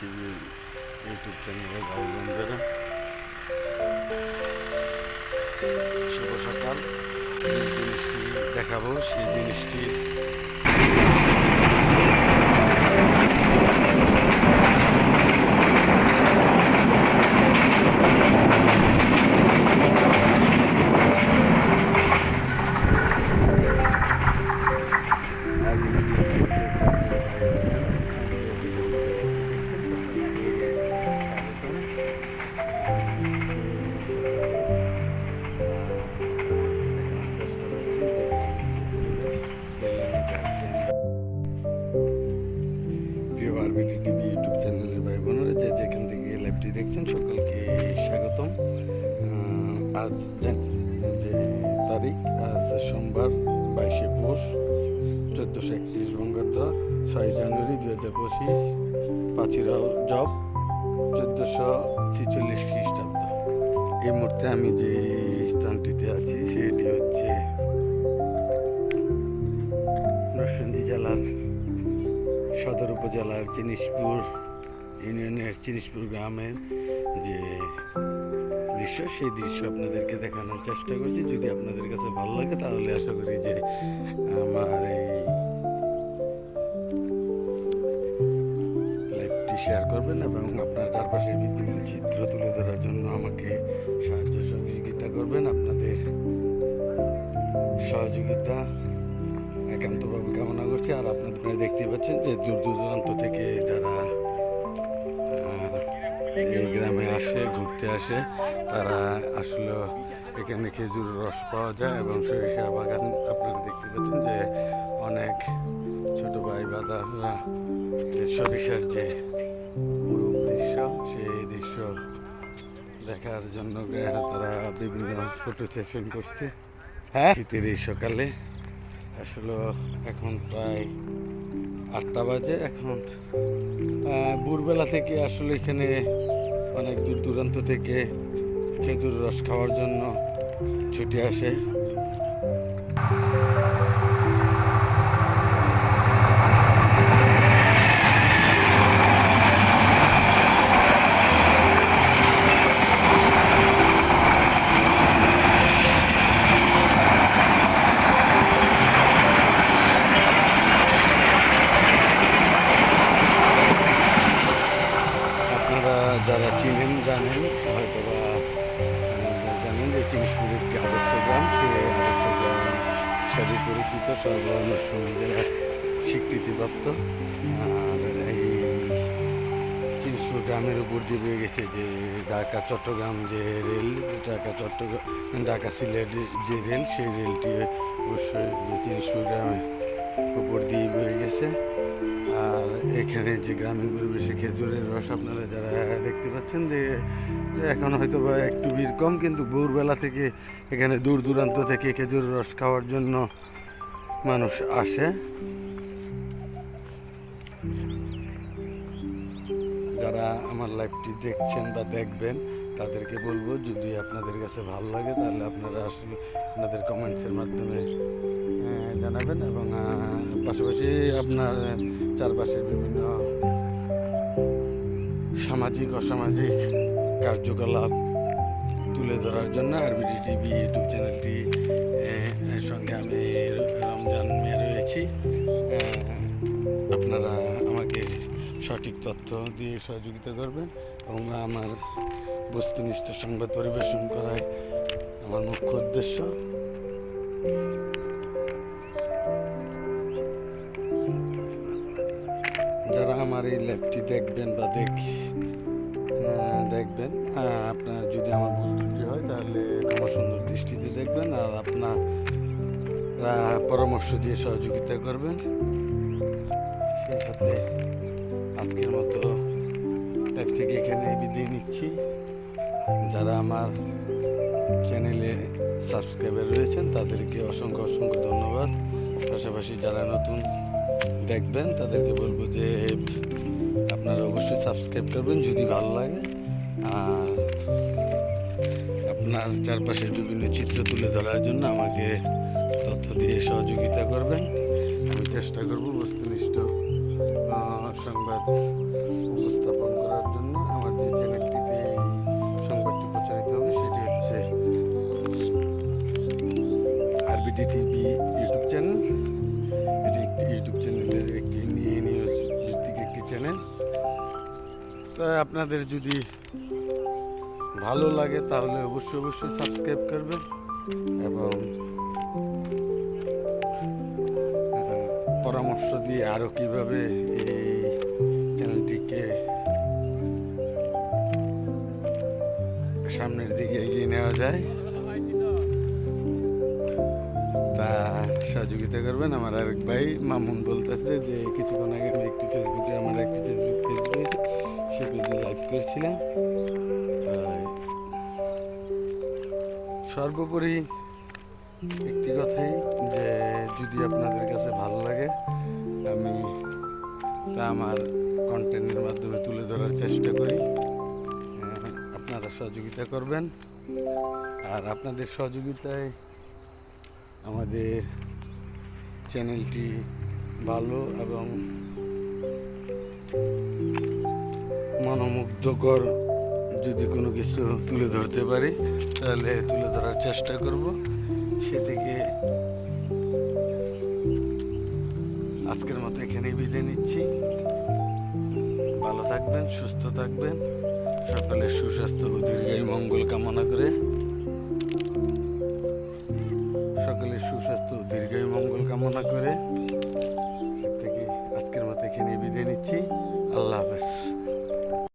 TV YouTube চ্যানেলের ভাই বোনদেরা শুভ সকাল। যে জিনিসটি দেখাবো সেই জিনিসটি তারিখ আজ সোমবার, বাইশে পৌষ, চোদ্দোশো একত্রিশ বঙ্গাব্দ ছয় জানুয়ারি দু হাজার পঁচিশ, পাঁচই জব, চোদ্দোশো ছিচল্লিশ খ্রিস্টাব্দ। এই মুহূর্তে আমি যে স্থানটিতে আছি, সেটি হচ্ছে নরসিংদী জেলার সদর উপজেলার জিনিসপুর, ইউনিয়নের জিনিসপুর গ্রামের যে দৃশ্য, সেই দৃশ্য আপনাদেরকে দেখানোর চেষ্টা করছি। যদি আপনাদের কাছে ভালো লাগে, তাহলে আশা করি যে আমার এই লাইভটি শেয়ার করবেন এবং আপনার চারপাশের বিভিন্ন চিত্র তুলে ধরার জন্য আমাকে সাহায্য সহযোগিতা করবেন। আপনাদের সহযোগিতা, একান্তভাবে কামনা করছি। আর আপনাদের দেখতে পাচ্ছেন যে দূর দূরান্ত থেকে যারা এই গ্রামে আসে ঘুরতে আসে। তারা আসলে এখানে খেজুর রস পাওয়া যায় এবং সরিষা বাগান আপনারা দেখতে পাচ্ছেন যে অনেক ছোট ভাই বাদারা যে সরিষার যে পুরো দৃশ্য সেই দৃশ্য দেখার জন্য তারা বিভিন্ন ফটো সেশন করছে। হ্যাঁ? শীতের এই সকালে। আসলে এখন প্রায় আটটা বাজে এখন। ভোরবেলা থেকে আসলে এখানে অনেক দূর দূরান্ত থেকে খেজুর রস খাওয়ার জন্য ছুটে আসে আপনারা যারা চিনেন, জানেন হয়তো বা জানেন যে চিনিসপুর একটি আদর্শ গ্রাম। সেই আদর্শ গ্রাম হিসাবে পরিচিত সর্বনসঙ্গী জেলায় স্বীকৃতিপ্রাপ্ত। আর এই চিনিসপুর গ্রামের উপর দিয়ে বয়ে গেছে যে ঢাকা চট্টগ্রাম যে রেল, ঢাকা চট্টগ্রাম ঢাকা সিলেট যে রেল, সেই রেলটি অবশ্যই যে চিনিসপুর গ্রামে উপর দিয়ে বয়ে গেছে। এখানে যে গ্রামীণ পরিবেশে খেজুরের রস আপনারা যারা দেখতে পাচ্ছেন যে এখন হয়তো বা একটু ভিড় কম, কিন্তু ভোরবেলা থেকে এখানে দূর দূরান্ত থেকে খেজুরের রস খাওয়ার জন্য মানুষ আসে। যারা আমার লাইভটি দেখছেন বা দেখবেন, তাদেরকে বলব, যদি আপনাদের কাছে ভালো লাগে, তাহলে আপনারা আসলে আপনাদের কমেন্টসের মাধ্যমে জানাবেন এবং পাশাপাশি আপনার চারপাশের বিভিন্ন সামাজিক, অসামাজিক কার্যকলাপ তুলে ধরার জন্য আরবিডি টিভি ইউটিউব চ্যানেলটি এর সঙ্গে আমি রমজান মেয়ে রয়েছি। আপনারা আমাকে সঠিক তথ্য দিয়ে সহযোগিতা করবেন এবং আমার বস্তুনিষ্ঠ সংবাদ পরিবেশন করায় আমার মুখ্য উদ্দেশ্য। যারা আমার এই ল্যাবটি দেখবেন বা দেখ দেখবেন আপনার যদি আমার ভুল ত্রুটি হয়, তাহলে আমার সুন্দর দৃষ্টিতে দেখবেন আর আপনার পরামর্শ দিয়ে সহযোগিতা করবেন। সেই সাথে আজকের মতো লাইভ থেকে এখানে বিদায় নিচ্ছি। যারা আমার চ্যানেলে সাবস্ক্রাইবার রয়েছেন, তাদেরকে অসংখ্য অসংখ্য ধন্যবাদ। পাশাপাশি যারা নতুন দেখবেন, তাদেরকে বলব যে আপনারা অবশ্যই সাবস্ক্রাইব করবেন যদি ভালো লাগে। আর আপনার চারপাশের বিভিন্ন চিত্র তুলে ধরার জন্য আমাকে তথ্য দিয়ে সহযোগিতা করবেন। আমি চেষ্টা করব বস্তুনিষ্ঠ সংবাদ উপস্থাপন করার জন্য। আমার যে চ্যানেলটিতে সংবাদটি প্রচারিত হবে, সেটি হচ্ছে আরবিডি টিভি আপনাদের যদি ভালো লাগে তাহলে অবশ্যই অবশ্যই সাবস্ক্রাইব করবেন এবং পরামর্শ দিয়ে আরও কীভাবে এই চ্যানেলটিকে সামনের দিকে এগিয়ে নেওয়া যায়, তা সহযোগিতা করবেন। আমার আরেক ভাই মামুন বলতেছে যে, কিছুক্ষণ আগে আমি একটি ফেসবুকে আমার একটি ফেসবুক সে পেজে লাইভ সর্বোপরি একটি কথাই যে, যদি আপনাদের কাছে ভালো লাগে, আমি তা আমার কন্টেন্টের মাধ্যমে তুলে ধরার চেষ্টা করি। আপনারা সহযোগিতা করবেন। আর আপনাদের সহযোগিতায় আমাদের চ্যানেলটি ভালো এবং মনোমুগ্ধকর যদি কোনো কিছু তুলে ধরতে পারি, তাহলে তুলে ধরার চেষ্টা করব। সেদিকে আজকের মতো এখানেই বিদায় নিচ্ছি। ভালো থাকবেন, সুস্থ থাকবেন। সকালে সুস্বাস্থ্য ও দীর্ঘায় মঙ্গল কামনা করে। সকলের সুস্বাস্থ্য ও দীর্ঘায় মঙ্গল কামনা করে। থেকে আজকের মতো এখানেই বিদায় নিচ্ছি। আল্লাহ হাফেজ।